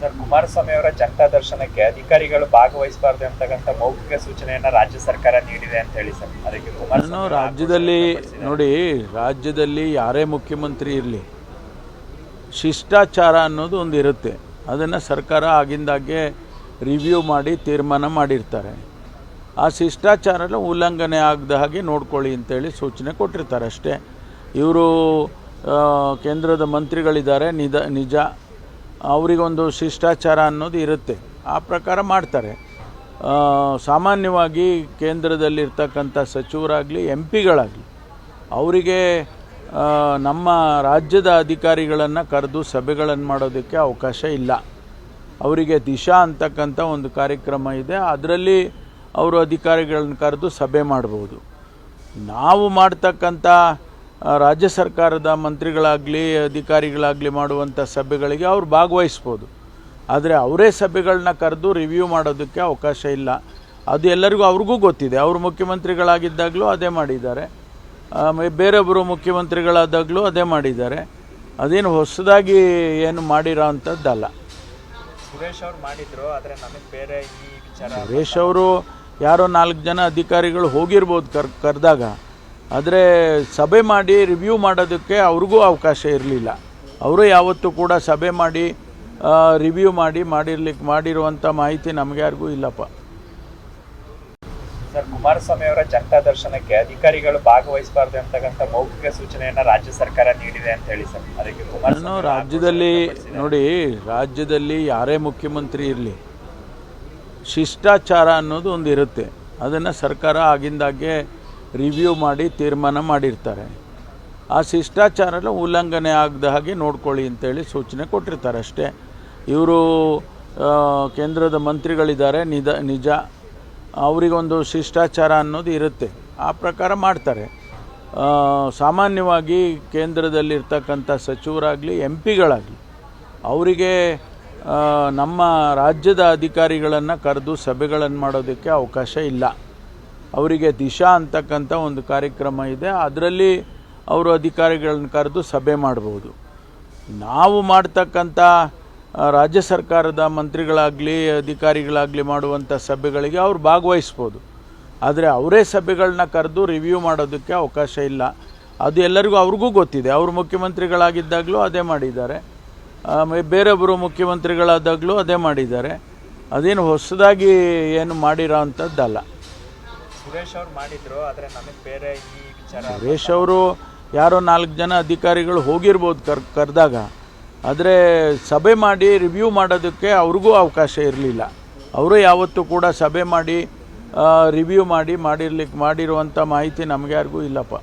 Sir Kumaraswamy ಅವರ ಜನತಾ ದರ್ಶನಕ್ಕೆ ಅಧಿಕಾರಿಗಳು ಭಾಗವಹಿಸಬಾರ್ದು ಅಂತಕ್ಕಂಥ ಮೌಖಿಕ ಸೂಚನೆಯನ್ನ ರಾಜ್ಯ ಸರ್ಕಾರ ನೀಡಿದೆ ಅಂತ ಹೇಳಿ ಸರ್. ಅದಕ್ಕೆ ನಾನು ಕುಮಾರಸ್ವಾಮಿ ರಾಜ್ಯದಲ್ಲಿ ನೋಡಿ ರಾಜ್ಯದಲ್ಲಿ ಯಾರೇ ಮುಖ್ಯಮಂತ್ರಿ ಇರಲಿ ಶಿಷ್ಟಾಚಾರ ಅನ್ನೋದು ಒಂದು ಇರುತ್ತೆ. ಅದನ್ನು ಸರ್ಕಾರ ಆಗಿಂದಾಗೆ ರಿವ್ಯೂ ಮಾಡಿ ತೀರ್ಮಾನ ಮಾಡಿರ್ತಾರೆ. ಆ ಶಿಷ್ಟಾಚಾರ ಉಲ್ಲಂಘನೆ ಆಗದ ಹಾಗೆ ನೋಡ್ಕೊಳ್ಳಿ ಅಂತೇಳಿ ಸೂಚನೆ ಕೊಟ್ಟಿರ್ತಾರೆ ಅಷ್ಟೇ. ಇವರು ಕೇಂದ್ರದ ಮಂತ್ರಿಗಳಿದ್ದಾರೆ ನಿದ ನಿಜ ಅವರಿಗೊಂದು ಶಿಷ್ಟಾಚಾರ ಅನ್ನೋದು ಇರುತ್ತೆ. ಆ ಪ್ರಕಾರ ಮಾಡ್ತಾರೆ. ಸಾಮಾನ್ಯವಾಗಿ ಕೇಂದ್ರದಲ್ಲಿರ್ತಕ್ಕಂಥ ಸಚಿವರಾಗಲಿ ಎಂ ಪಿಗಳಾಗಲಿ ಅವರಿಗೆ ನಮ್ಮ ರಾಜ್ಯದ ಅಧಿಕಾರಿಗಳನ್ನು ಕರೆದು ಸಭೆಗಳನ್ನು ಮಾಡೋದಕ್ಕೆ ಅವಕಾಶ ಇಲ್ಲ. ಅವರಿಗೆ ದಿಶಾ ಅಂತಕ್ಕಂಥ ಒಂದು ಕಾರ್ಯಕ್ರಮ ಇದೆ. ಅದರಲ್ಲಿ ಅವರು ಅಧಿಕಾರಿಗಳನ್ನ ಕರೆದು ಸಭೆ ಮಾಡ್ಬೋದು. ನಾವು ಮಾಡ್ತಕ್ಕಂಥ ರಾಜ್ಯ ಸರ್ಕಾರದ ಮಂತ್ರಿಗಳಾಗಲಿ ಅಧಿಕಾರಿಗಳಾಗಲಿ ಮಾಡುವಂಥ ಸಭೆಗಳಿಗೆ ಅವ್ರು ಭಾಗವಹಿಸ್ಬೋದು. ಆದರೆ ಅವರೇ ಸಭೆಗಳನ್ನ ಕರೆದು ರಿವ್ಯೂ ಮಾಡೋದಕ್ಕೆ ಅವಕಾಶ ಇಲ್ಲ. ಅದು ಎಲ್ಲರಿಗೂ ಅವ್ರಿಗೂ ಗೊತ್ತಿದೆ. ಅವರು ಮುಖ್ಯಮಂತ್ರಿಗಳಾಗಿದ್ದಾಗಲೂ ಅದೇ ಮಾಡಿದ್ದಾರೆ. ಬೇರೊಬ್ಬರು ಮುಖ್ಯಮಂತ್ರಿಗಳಾದಾಗಲೂ ಅದೇ ಮಾಡಿದ್ದಾರೆ. ಅದೇನು ಹೊಸದಾಗಿ ಏನು ಮಾಡಿರೋ ಅಂಥದ್ದಲ್ಲ. ಸುರೇಶ್ ಅವ್ರು ಮಾಡಿದರು ಆದರೆ ನಮಗೆ ಬೇರೆ ಈ ವಿಚಾರ ಸುರೇಶ್ ಅವರು ಯಾರೋ ನಾಲ್ಕು ಜನ ಅಧಿಕಾರಿಗಳು ಹೋಗಿರ್ಬೋದು ಕರ್ ಕರೆದಾಗ. ಆದರೆ ಸಭೆ ಮಾಡಿ ರಿವ್ಯೂ ಮಾಡೋದಕ್ಕೆ ಅವ್ರಿಗೂ ಅವಕಾಶ ಇರಲಿಲ್ಲ. ಅವರು ಯಾವತ್ತೂ ಕೂಡ ಸಭೆ ಮಾಡಿ ರಿವ್ಯೂ ಮಾಡಿ ಮಾಡಿರ್ಲಿಕ್ಕೆ ಮಾಡಿರುವಂಥ ಮಾಹಿತಿ ನಮಗೆ ಯಾರಿಗೂ ಇಲ್ಲಪ್ಪ. ಸರ್ ಕುಮಾರಸ್ವಾಮಿ ಅವರ ಜನತಾ ದರ್ಶನಕ್ಕೆ ಅಧಿಕಾರಿಗಳು ಭಾಗವಹಿಸಬಾರ್ದು ಅಂತಕ್ಕಂಥ ಮೌಖಿಕ ಸೂಚನೆಯನ್ನು ರಾಜ್ಯ ಸರ್ಕಾರ ನೀಡಿದೆ ಅಂತ ಹೇಳಿ ಸರ್. ಅದಕ್ಕೆ ನಾನು ಕುಮಾರಸ್ವಾಮಿ ರಾಜ್ಯದಲ್ಲಿ ನೋಡಿ ರಾಜ್ಯದಲ್ಲಿ ಯಾರೇ ಮುಖ್ಯಮಂತ್ರಿ ಇರಲಿ ಶಿಷ್ಟಾಚಾರ ಅನ್ನೋದು ಒಂದು ಇರುತ್ತೆ ಅದನ್ನು ಸರ್ಕಾರ ಆಗಿಂದಾಗೆ ರಿವ್ಯೂ ಮಾಡಿ ತೀರ್ಮಾನ ಮಾಡಿರ್ತಾರೆ. ಆ ಶಿಷ್ಟಾಚಾರ ಉಲ್ಲಂಘನೆ ಆಗದ ಹಾಗೆ ನೋಡ್ಕೊಳ್ಳಿ ಅಂತೇಳಿ ಸೂಚನೆ ಕೊಟ್ಟಿರ್ತಾರೆ ಅಷ್ಟೇ. ಇವರು ಕೇಂದ್ರದ ಮಂತ್ರಿಗಳಿದ್ದಾರೆ, ನಿದ, ನಿಜ. ಅವರಿಗೊಂದು ಶಿಷ್ಟಾಚಾರ ಅನ್ನೋದು ಇರುತ್ತೆ. ಆ ಪ್ರಕಾರ ಮಾಡ್ತಾರೆ. ಸಾಮಾನ್ಯವಾಗಿ ಕೇಂದ್ರದಲ್ಲಿರ್ತಕ್ಕಂಥ ಸಚಿವರಾಗಲಿ, ಎಂ ಪಿಗಳಾಗಲಿ, ಅವರಿಗೆ ನಮ್ಮ ರಾಜ್ಯದ ಅಧಿಕಾರಿಗಳನ್ನು ಕರೆದು ಸಭೆಗಳನ್ನು ಮಾಡೋದಕ್ಕೆ ಅವಕಾಶ ಇಲ್ಲ. ಅವರಿಗೆ ದಿಶಾ ಅಂತಕ್ಕಂಥ ಒಂದು ಕಾರ್ಯಕ್ರಮ ಇದೆ. ಅದರಲ್ಲಿ ಅವರು ಅಧಿಕಾರಿಗಳನ್ನು ಕರೆದು ಸಭೆ ಮಾಡ್ಬೋದು. ನಾವು ಮಾಡ್ತಕ್ಕಂಥ ರಾಜ್ಯ ಸರ್ಕಾರದ ಮಂತ್ರಿಗಳಾಗಲಿ, ಅಧಿಕಾರಿಗಳಾಗಲಿ ಮಾಡುವಂಥ ಸಭೆಗಳಿಗೆ ಅವರು ಭಾಗವಹಿಸ್ಬೋದು. ಆದರೆ ಅವರೇ ಸಭೆಗಳನ್ನ ಕರೆದು ರಿವ್ಯೂ ಮಾಡೋದಕ್ಕೆ ಅವಕಾಶ ಇಲ್ಲ. ಅದು ಎಲ್ಲರಿಗೂ, ಅವ್ರಿಗೂ ಗೊತ್ತಿದೆ. ಅವರು ಮುಖ್ಯಮಂತ್ರಿಗಳಾಗಿದ್ದಾಗಲೂ ಅದೇ ಮಾಡಿದ್ದಾರೆ. ಬೇರೊಬ್ಬರು ಮುಖ್ಯಮಂತ್ರಿಗಳಾದಾಗಲೂ ಅದೇ ಮಾಡಿದ್ದಾರೆ. ಅದೇನು ಹೊಸದಾಗಿ ಏನು ಮಾಡಿರೋ ಅಂಥದ್ದಲ್ಲ. ಸುರೇಶ್ ಅವ್ರು ಮಾಡಿದ್ರು, ಆದರೆ ನಮಗೆ ಬೇರೆ ಈ ವಿಚಾರ ಸುರೇಶ್ ಅವರು ಯಾರೋ ನಾಲ್ಕು ಜನ ಅಧಿಕಾರಿಗಳು ಹೋಗಿರ್ಬೋದು ಕರ್, ಕರೆದಾಗ. ಆದರೆ ಸಭೆ ಮಾಡಿ ರಿವ್ಯೂ ಮಾಡೋದಕ್ಕೆ ಅವ್ರಿಗೂ ಅವಕಾಶ ಇರಲಿಲ್ಲ. ಅವರು ಯಾವತ್ತೂ ಕೂಡ ಸಭೆ ಮಾಡಿ ರಿವ್ಯೂ ಮಾಡಿ ಮಾಡಿರ್ಲಿಕ್ಕೆ ಮಾಡಿರುವಂಥ ಮಾಹಿತಿ ನಮಗೆ ಯಾರಿಗೂ ಇಲ್ಲಪ್ಪ.